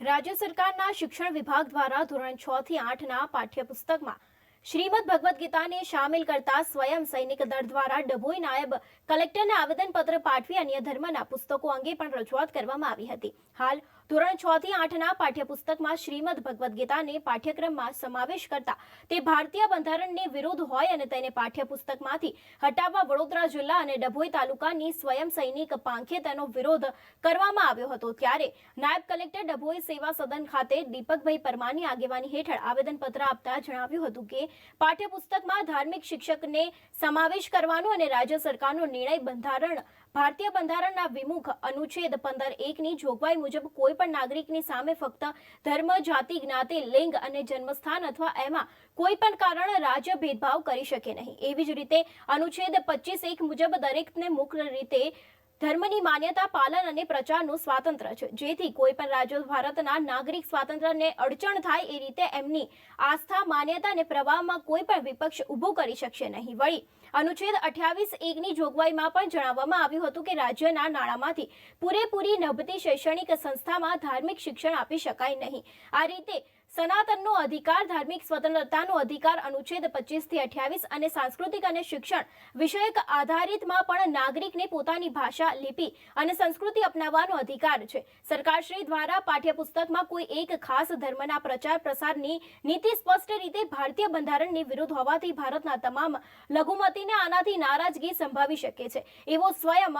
રાજ્ય સરકારના શિક્ષણ વિભાગ દ્વારા ધોરણ છ થી આઠના પાઠ્યપુસ્તકમાં શ્રીમદ ભગવદ્ ગીતાને સામેલ કરતા સ્વયં સૈનિક દળ દ્વારા ડભોઈ નાયબ કલેક્ટરને આવેદનપત્ર પાઠવી અન્ય ધર્મના પુસ્તકો અંગે પણ રજૂઆત કરવામાં આવી હતી. હાલ ધોરણ છ થી આઠના પાઠ્યપુસ્તકમાં શ્રીમદ ભગવદ્ ગીતાને પાઠ્યક્રમમાં સમાવેશ કરતા તે ભારતીય બંધારણને વિરોધ હોય અને તેને પાઠ્યપુસ્તકમાંથી હટાવવા વડોદરા જિલ્લા અને ડભોઈ તાલુકાની સ્વયં સૈનિક પાંખે તેનો વિરોધ કરવામાં આવ્યો હતો. ત્યારે નાયબ કલેક્ટર ડભોઈ સેવા સદન ખાતે દીપકભાઈ પરમારની આગેવાની હેઠળ આવેદનપત્ર આપતા જણાવ્યું હતું કે પાઠ્યપુસ્તકમાં ધાર્મિક શિક્ષકને સમાવેશ કરવાનો અને રાજ્ય સરકારનો નિર્ણય બંધારણ ભારતીય બંધારણના વિમુખ અનુચ્છેદ પંદર એકની જોગવાઈ મુજબ કોઈ પણ નાગરિકની સામે ફક્ત ધર્મ, જાતિ, જ્ઞાતિ, લિંગ અને જન્મસ્થાન અથવા એમાં કોઈ પણ કારણ રાજ્ય ભેદભાવ કરી શકે નહીં. એવી જ રીતે અનુચ્છેદ પચીસ એક મુજબ દરેકને મુક્ત રીતે ધર્મની માન્યતા, પાલન અને પ્રચારનું સ્વાતંત્ર્ય છે. જેથી કોઈ પણ રાજ્યો ભારતના નાગરિક સ્વાતંત્ર્યને અડચણ થાય એ રીતે એમની આસ્થા, માન્યતા અને પ્રવાહમાં કોઈ પણ વિપક્ષ ઊભો કરી શકશે નહીં. વળી, અનુચ્છેદ અઠ્યાવીસ એકની જોગવાઈમાં પણ જણાવવામાં આવ્યું હતું કે રાજ્યના નાણાંમાંથી પૂરેપૂરી નભતી શૈક્ષણિક સંસ્થામાં ધાર્મિક શિક્ષણ આપી શકાય નહીં. આ રીતે સનાતનનો અધિકાર, ધાર્મિક સ્વતંત્રતાનો અધિકાર, અનુચ્છેદ પચીસથી અઠ્યાવીસ અને સાંસ્કૃતિક અને શિક્ષણ વિષયક આધારિતમાં પણ નાગરિકને પોતાની ભાષા, લિપિ અને સંસ્કૃતિ અપનાવવાનો અધિકાર છે. સરકારશ્રી દ્વારા પાઠ્યપુસ્તકમાં કોઈ એક ખાસ ધર્મના પ્રચાર પ્રસારની નીતિ સ્પષ્ટ રીતે ભારતીય બંધારણની વિરુદ્ધ હોવાથી ભારતના તમામ લઘુમતીને આનાથી નારાજગી સંભાવી શકે છે. એવો સ્વયં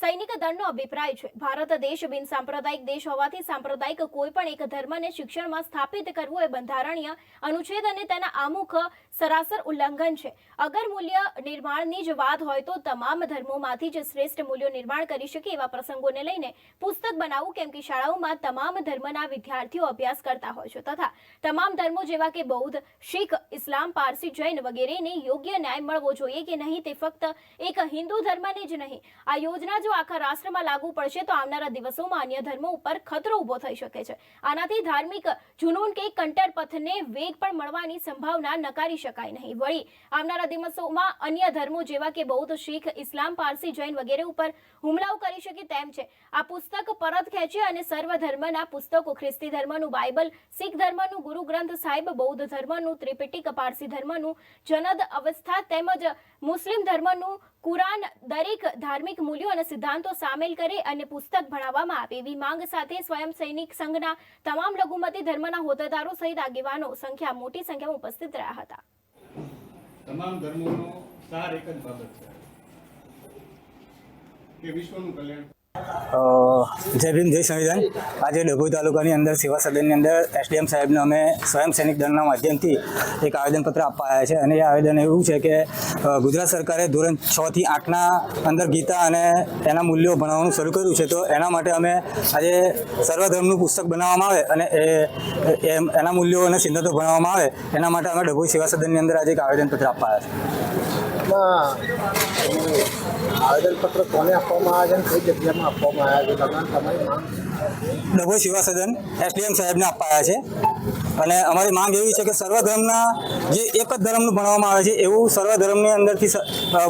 સૈનિક દળનો અભિપ્રાય છે. ભારત દેશ બિન સાંપ્રદાયિક દેશ હોવાથી સાંપ્રદાયિક કોઈ પણ એક ધર્મને શિક્ષણમાં સ્થાપિત કરવું એ બંધારણીય અનુચ્છેદ અને તેના આમુખ સરાસર ઉલ્લંઘન છે. અગર મૂલ્ય નિર્માણની જ વાત હોય તો તમામ ધર્મોમાંથી જ શ્રેષ્ઠ મૂલ્યો નિર્માણ કરી શકે એવા પ્રસંગોને લઈને પુસ્તક બનાવવું કેમ કે શાળાઓમાં તમામ ધર્મના વિદ્યાર્થીઓ અભ્યાસ કરતા હોય છે તથા તમામ ધર્મો જેવા કે બૌદ્ધ, શીખ, ઇસ્લામ, પારસી, જૈન વગેરેને યોગ્ય ન્યાય મળવો જોઈએ કે નહીં તે ફક્ત એક હિન્દુ ધર્મને જ નહીં. આ યોજના જો આખા રાષ્ટ્રમાં લાગુ પડશે તો આવનારા દિવસોમાં અન્ય ધર્મો ઉપર ખતરો ઊભો થઈ શકે છે. આનાથી ધાર્મિક જુનૂન કે કંટરપથને વેગ પણ મળવાની સંભાવના નકારી શકાય નહીં. વળી, આવનારા દિવસોમાં અન્ય ધર્મો જેવા કે બૌદ્ધ, શીખ, ઇસ્લામ, પારસી, જૈન વગેરે ઉપર હુમલાઓ કરી શકે તેમ છે. આ પુસ્તક પરત ખેંચે અને સર્વ ધર્મના પુસ્તકો, ખ્રિસ્તી ધર્મનું બાઇબલ, શીખ ધર્મનું ગુરુ ગ્રંથ સાહેબ, બૌદ્ધ ધર્મનું ત્રિપિટિક, પારસી ધર્મનું જનદ અવસ્થા તેમજ મુસ્લિમ ધર્મનું કુરાન દરેક ધાર્મિક મૂલ્યો અને સિદ્ધાંતો સામેલ કરે અને પુસ્તક ભણાવવામાં આવે. એવી માંગ સાથે સ્વયં સૈનિક સંઘના તમામ લઘુમતી ધર્મના હોદ્દેદારો સહિત આગેવાનો સંખ્યા, મોટી સંખ્યામાં ઉપસ્થિત રહ્યા હતા. તમામ ધર્મોનો સાર એક જ બાબત છે કે વિશ્વનું કલ્યાણ જય ભીમ, જય સંવિધાન. આજે ડભોઈ તાલુકાની અંદર સેવા સદનની અંદર એસડીએમ સાહેબને અમે સ્વયં સૈનિક દળના માધ્યમથી એક આવેદનપત્ર આપવા આવ્યા છે. અને એ આવેદન એવું છે કે ગુજરાત સરકારે ધોરણ છ થી આઠના અંદર ગીતા અને એના મૂલ્યો ભણાવવાનું શરૂ કર્યું છે. તો એના માટે અમે આજે સર્વધર્મનું પુસ્તક બનાવવામાં આવે અને એ, એના મૂલ્યો અને સિદ્ધાંતો ભણાવવામાં આવે. એના માટે અમે ડભોઈ સેવા સદનની અંદર આજે એક આવેદનપત્ર આપવા આવ્યા છે. એમાં આવેદનપત્ર કોને આપવામાં આવે છે અને કઈ જગ્યામાં આપવામાં આવ્યા છે? તમારે તમારી માંગ ડભોઈ સેવા સદન એસડીએમ સાહેબને અપાયા છે. અને અમારી માંગ એવી છે કે સર્વધર્મના જે એક જ ધર્મનું ભણવામાં આવે છે એવું સર્વધર્મની અંદરથી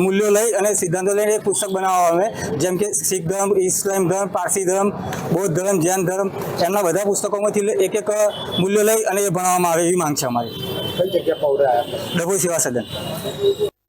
મૂલ્યો લઈ અને સિદ્ધાંતો લઈને એક પુસ્તક બનાવવામાં આવે. જેમ કે શીખ ધર્મ ઇસ્લામ ધર્મ પારસી ધર્મ બૌદ્ધ ધર્મ જૈન ધર્મ એમના બધા પુસ્તકોમાંથી એક એક મૂલ્યો લઈ અને એ ભણાવવામાં આવે એવી માંગ છે અમારી. શિવા ડભોઈ સેવા સદન